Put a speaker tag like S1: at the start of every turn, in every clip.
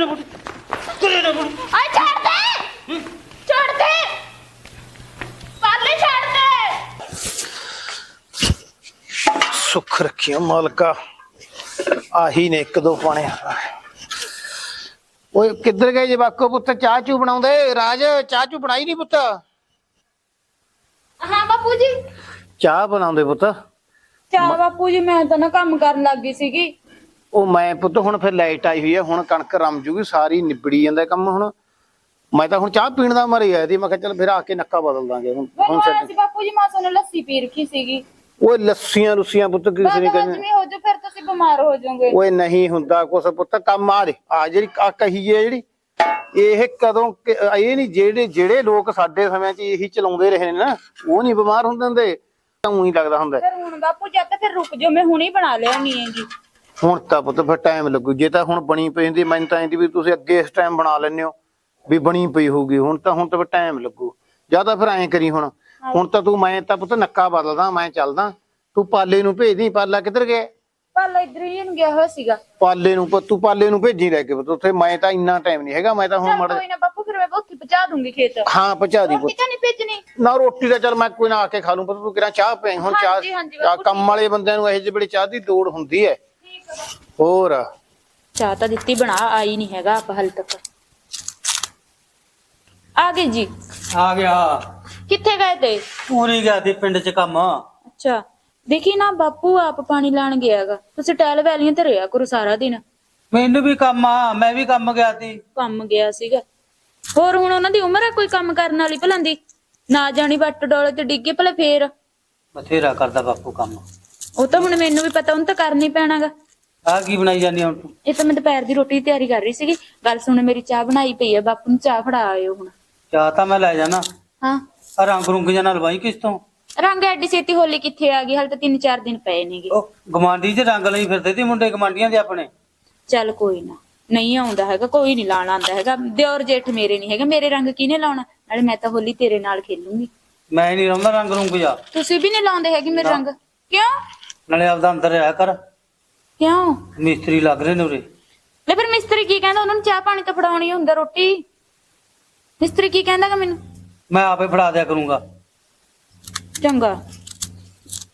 S1: ਨਾ ਬੁੜੀ ਤੁਰੇ ਨਾ ਬੁੜੀ
S2: ਆ ਛੱਡ ਦੇ ਛੱਡ ਦੇ ਪਾਲੇ ਛੱਡ ਦੇ
S3: ਸੁੱਖ ਰੱਖਿਆ ਮਾਲਕਾ ਆਹੀ ਨੇ ਇੱਕ ਦੋ ਪਾਣੇ ਓਏ ਕਿੱਧਰ ਗਏ ਜੇ ਬਾਕੋ ਪੁੱਤ ਚਾਹ ਚੂ ਬਣਾਉਂਦੇ ਰਾਜ ਚਾਹ ਚੂ ਬਣਾਈ ਨਹੀਂ ਪੁੱਤ
S2: ਹਾਂ ਬਾਪੂ ਜੀ
S3: ਚਾਹ ਬਣਾਉਂਦੇ ਪੁੱਤ
S2: ਚਾ ਬਾਪੂ ਜੀ ਮੈਂ ਤਾਂ ਨਾ ਕੰਮ ਕਰਨ ਲੱਗ ਗਈ ਸੀਗੀ
S3: ਉਹ ਮੈਂ ਪੁੱਤ ਹੁਣ ਫਿਰ ਲਾਈਟ ਆਈ ਹੋਈ ਹੈ ਹੁਣ ਕਣਕ ਰਮ ਜੂਗੀ ਸਾਰੀ ਨਿਬੜੀ ਜਾਂਦਾ ਕੰਮ ਹੁਣ। ਮੈਂ ਤਾਂ ਹੁਣ ਚਾਹ ਪੀਣ ਦਾ ਮਰ ਆਇਆ ਸੀ ਮੈਂ ਕਿਹਾ ਚੱਲ ਫਿਰ ਆ ਕੇ ਨੱਕਾ ਬਦਲ ਦਾਂਗੇ ਹੁਣ ਹੁਣ
S2: ਮੈਨੂੰ ਆਇਆ
S3: ਛੱਡ
S2: ਸੀ ਬਾਪੂ ਜੀ ਮਾਸਾ ਨੇ ਲੱਸੀ ਪੀ ਰੱਖੀ ਸੀਗੀ।
S3: ਓਏ ਲੱਸੀਆਂ ਲੁੱਸੀਆਂ ਪੁੱਤ ਕਿਸੇ ਨੇ ਕਹਿੰਦੇ।
S2: ਵਿੱਚ ਹੋ ਜਾ ਫਿਰ ਤੁਸੀਂ ਬਿਮਾਰ ਹੋ ਜਾਓਗੇ।
S3: ਓਏ ਨਹੀਂ ਹੁੰਦਾ ਕੁਛ ਪੁੱਤ ਕੰਮ ਆ ਦੇ ਆ ਜਿਹੜੀ ਆ ਕਹੀ ਹੈ ਜਿਹੜੀ ਇਹ ਕਦੋਂ ਇਹ ਨਹੀਂ ਜਿਹੜੇ ਜਿਹੜੇ ਲੋਕ ਸਾਡੇ ਸਮਿਆਂ 'ਚ ਇਹੀ ਚਲਾਉਂਦੇ ਰਹੇ ਨੇ ਨਾ ਉਹ ਨਹੀਂ ਬਿਮਾਰ ਹੁੰਦੇ ਹੁੰਦੇ ਤਾਂ ਉਹੀ ਲੱਗਦਾ ਹੁੰਦਾ।
S2: ਫਿਰ ਹੁਣ ਬਾਪੂ ਜਦ ਤੱਕ ਫਿਰ ਰੁਕ ਜਾਓ ਮੈਂ ਹੁਣੇ ਹੀ ਬਣਾ ਲਿਆਉਣੀ ਹੈਗੀ।
S3: ਹੁਣ ਤਾਂ ਪੁੱਤ ਫਿਰ ਟਾਈਮ ਲੱਗੂ। ਜੇ ਤਾਂ ਹੁਣ ਬਣੀ ਪਈ ਹੁੰਦੀ ਮੈਨੂੰ ਤਾਂ ਇਹਦੀ ਵੀ ਤੁਸੀਂ ਅੱਗੇ ਇਸ ਟਾਈਮ ਬਣਾ ਲੈਂਦੇ ਹੋ ਵੀ ਬਣੀ ਪਈ ਹੋਊਗੀ। ਹੁਣ ਤਾਂ ਹੁਣ ਤਾਂ ਟਾਈਮ ਲੱਗੂ। ਜਾਂ ਤਾਂ ਫਿਰ ਐਂ ਕਰੀ ਹੁਣ। ਹੁਣ ਤਾਂ ਤੂੰ ਮੈਂ ਤਾਂ ਪੁੱਤ ਨੱਕਾ ਬਦਲਦਾ ਮੈਂ ਚੱਲਦਾ। ਤੂੰ ਪਾਲੇ ਨੂੰ ਭੇਜ ਦੀ ਪਾਲਾ ਕਿੱਧਰ ਗਿਆ?
S2: ਕੱਲ ਇਧਰ ਹੀ ਨੂੰ ਗਿਆ ਹੋਇਆ ਸੀਗਾ।
S3: ਪਾਲੇ ਨੂੰ ਪੁੱਤ ਤੂੰ ਪਾਲੇ ਨੂੰ ਭੇਜੀ ਲੈ ਕੇ ਪੁੱਤ। ਉੱਥੇ ਮੈਂ ਤਾਂ ਇੰਨਾ ਟਾਈਮ ਨਹੀਂ ਹੈਗਾ ਮੈਂ ਤਾਂ ਹੁਣ ਮੜ
S2: ਕੋਈ ਨਾ ਬਾਪੂ ਫਿਰ ਮੈਂ ਉੱਥੇ ਪਹੁੰਚਾ ਦੂੰਗੀ ਖੇਤ।
S3: ਹਾਂ ਪਹੁੰਚਾ ਦੀ ਪੁੱਤ।
S2: ਨਹੀਂ ਭੇਜਣੀ।
S3: ਨਾ ਰੋਟੀ ਦਾ ਚੱਲ ਮੈਂ ਕੋਈ ਨਾ ਆ ਕੇ ਖਾ ਲੂੰ ਪਰ ਤੂੰ ਕਿਹੜਾ ਚਾਹ ਪਈ ਹੁਣ ਚਾਹ ਕੰਮ ਵਾਲੇ ਬੰਦਿਆਂ ਨੂੰ ਇਹੋ ਜਿਹੇ ਵੇਲੇ ਚਾਹ ਦੀ ਲੋੜ ਹੁੰਦੀ ਹੈ। ਹੋਰ?
S2: ਚਾਹ ਤਾਂ ਦਿੱਤੀ ਬਣਾ ਆਈ ਨਹੀਂ ਹੈਗਾ ਆਪ ਹਾਲ ਤੱਕ। ਆ ਗਏ ਜੀ।
S1: ਆ ਗਿਆ।
S2: ਕਿੱਥੇ ਗਏ ਤੇ?
S1: ਪੂਰੀ ਗਿਆ ਦੀ ਪਿੰਡ 'ਚ ਕੰਮ।
S2: ਅੱਛਾ ਦੇਖੀ ਨਾ ਬਾਪੂ ਆਪ ਪਾਣੀ ਲਾਣ ਗਿਆਗਾ ਤੁਸੀਂ ਟੈਲ ਵੈਲੀਆਂ ਤੇ ਰਿਹਾ ਕਰੋ ਸਾਰਾ ਦਿਨ।
S1: ਮੈਨੂੰ ਵੀ ਕੰਮ ਆ ਮੈਂ ਵੀ ਕੰਮ ਗਿਆ ਸੀ।
S2: ਕੰਮ ਗਿਆ ਸੀਗਾ। ਹੋਰ ਹੁਣ ਉਹਨਾਂ ਦੀ ਉਮਰ ਹੈ ਕੋਈ ਕੰਮ ਕਰਨ ਵਾਲੀ ਭਲਾਂ ਦੀ? ਨਾ ਜਾਣੀ ਵੱਟ ਡੋਲੇ ਤੇ ਡਿੱਗੇ ਭਲੇ ਫੇਰ।
S1: ਬਥੇਰਾ ਕਰਦਾ ਬਾਪੂ ਕੰਮ।
S2: ਉਹ ਤਾਂ ਹੁਣ ਮੈਨੂੰ ਵੀ ਪਤਾ ਉਹਨੂੰ ਤਾਂ ਕਰਨੀ ਪੈਣਾਗਾ।
S1: ਆ ਕੀ ਬਣਾਈ ਜਾਂਦੀ ਹੁਣ ਤੂੰ?
S2: ਇਹ ਤਾਂ ਮੈਂ ਦੁਪਹਿਰ ਦੀ ਰੋਟੀ ਦੀ ਤਿਆਰੀ ਕਰ ਰਹੀ ਸੀਗੀ। ਗੱਲ ਸੁਣ ਮੇਰੀ ਚਾਹ ਬਣਾਈ ਪਈ ਆ ਬਾਪੂ ਨੂੰ ਚਾਹ ਫੜਾ ਆਇਓ ਹੁਣ।
S1: ਚਾਹ ਤਾਂ ਮੈਂ ਲੈ ਜਾਣਾ।
S2: ਹਾਂ।
S1: ਆ ਰੰਗ ਰੁੰਗ ਜਨਾ ਲਵਾਈ ਕਿਸ ਤੋਂ?
S2: ਰੰਗ ਐਡੀ ਛੇਤੀ ਹੋਲੀ ਕਿੱਥੇ ਆ ਗਈ? ਹਾਲੇ ਤਾਂ 3-4 ਦਿਨ ਪਏ ਨੇਗੇ।
S1: ਉਹ ਗਮਾਂਡੀ 'ਚ ਰੰਗ ਲਈ ਫਿਰਦੇ ਸੀ ਮੁੰਡੇ ਗਮਾਂਡੀਆਂ ਦੇ ਆਪਣੇ?
S2: ਚੱਲ ਕੋਈ ਨਾ ਨਹੀਂ ਆਉਂਦਾ ਹੈਗਾ ਕੋਈ ਨਹੀਂ ਲਾਣ ਆਉਂਦਾ ਹੈਗਾ। ਦਿਓਰ ਜੇਠ ਮੇਰੇ ਨਹੀਂ ਹੈਗਾ ਮੇਰੇ ਰੰਗ ਕਿਹਨੇ ਲਾਉਣਾ? ਨਾਲੇ ਮੈਂ ਤਾਂ ਹੋਲੀ ਤੇਰੇ ਨਾਲ ਖੇਲੂੰਗੀ।
S1: ਮੈਂ ਨਹੀਂ ਰਹਿੰਦਾ ਰੰਗ ਰੁੰਗ ਜਾ
S2: ਤੁਸੀਂ ਵੀ ਨਹੀਂ ਲਾਉਂਦੇ ਹੈਗੇ ਮੇਰੇ ਰੰਗ? ਕਿਉਂ?
S1: ਨਾਲੇ ਆਪਦਾ ਅੰਦਰ ਰਿਹਾ ਕਰ।
S2: ਕਿਉਂ?
S1: ਮਿਸਤਰੀ ਲੱਗ ਰਹੇ ਨੇ ਉਰੇ।
S2: ਲੈ ਫਿਰ ਮਿਸਤਰੀ ਕੀ ਕਹਿੰਦਾ? ਉਹਨਾਂ ਨੂੰ ਚਾਹ ਪਾਣੀ ਤਾਂ ਫੜਾਉਣੀ ਹੁੰਦਾ ਰੋਟੀ। ਮਿਸਤਰੀ ਕੀ ਕਹਿੰਦਾਗਾ ਮੈਨੂੰ?
S1: ਮੈਂ ਆਪੇ ਫੜਾ ਦਿਆ ਕਰੂੰਗਾ।
S2: ਚੰਗਾ।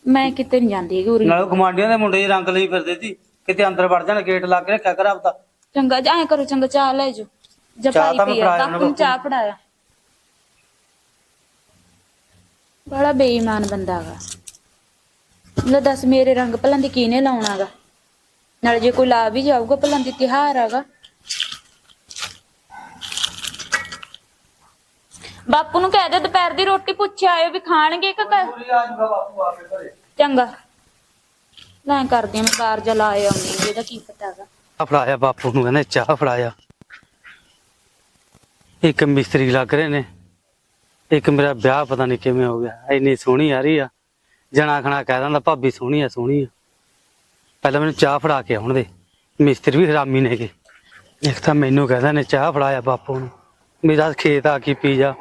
S2: ਮੈਂ ਕਿਤੇ ਨਹੀਂ ਜਾਂਦੀ ਹੈਗੀ ਉਰੀ।
S1: ਨਾਲੇ ਗਮਾਂਡੀਆਂ ਦੇ ਮੁੰਡੇ ਰੰਗ ਲਈ ਫਿਰਦੇ ਸੀ ਕਿਤੇ ਅੰਦਰ ਵੜ ਜਾਣ ਗੇਟ ਲਾ ਕੇ ਰੱਖਿਆ ਕਰ ਆਪਦਾ
S2: ਚੰਗਾ ਜਾਂ ਕਰੋ ਚੰਗਾ ਚਾਹ ਲੈ ਜਾਂ
S1: ਚਾਹ
S2: ਪਾਈ
S1: ਤਾਂ ਮੈਂ
S2: ਪੀਆ
S1: ਫੜਾਇਆ
S2: ਬਾਪੂ ਨੂੰ
S1: ਉਹਨੂੰ
S2: ਚਾਹ ਫੜਾਇਆ। ਬੜਾ ਬੇਈਮਾਨ ਬੰਦਾ ਗਾ ਲੈ ਦੱਸ ਮੇਰੇ ਰੰਗ ਭਲਾਂ ਦੀ ਕਿਹਨੇ ਲਾਉਣਾਗਾ? ਨਾਲ ਜੇ ਕੋਈ ਲਾ ਵੀ ਜਾਊਗਾ ਭਲਾਂ ਦੀ ਤਿਹਾਰ ਹੈਗਾ ਬਾਪੂ ਨੂੰ ਕਹਿ ਦੇ ਦੁਪਹਿਰ ਦੀ ਰੋਟੀ ਪੁੱਛ ਆਇਓ ਵੀ ਖਾਣਗੇ ਕਿ ਕ- ਚੰਗਾ। ਲੈ ਕਰਦੀ ਮੈਂ ਕਾਰ ਜਾ ਲਾ ਆਉਂਦੀ ਇਹਦਾ ਕੀ ਪਤਾ ਹੈਗਾ।
S1: ਆ ਫੜਾਇਆ ਬਾਪੂ ਨੂੰ ਕਹਿੰਦੇ ਚਾਹ ਫੜਾਇਆ। ਇੱਕ ਮਿਸਤਰੀ ਲੱਗ ਰਹੇ ਨੇ। ਇੱਕ ਮੇਰਾ ਵਿਆਹ ਪਤਾ ਨਹੀਂ ਕਿਵੇਂ ਹੋ ਗਿਆ। ਇੰਨੀ ਸੋਹਣੀ ਆ ਰਹੀ ਆ। ਜਣਾ ਖਣਾ ਕਹਿ ਦਿੰਦਾ ਭਾਬੀ ਸੋਹਣੀ ਆ ਸੋਹਣੀ ਆ। ਪਹਿਲਾਂ ਮੈਨੂੰ ਚਾਹ ਫੜਾ ਕੇ ਆਉਣ ਦੇ। ਮਿਸਤਰੀ ਵੀ ਹਰਾਮੀ ਨੇਗੇ ਇੱਕ ਤਾਂ ਮੈਨੂੰ ਕਹਿੰਦਾ ਨੇ ਚਾਹ ਫੜਾਇਆ ਬਾਪੂ ਨੂੰ। ਮੇਰਾ ਖੇਤ ਆ ਕੀ ਪੀ ਜਾ।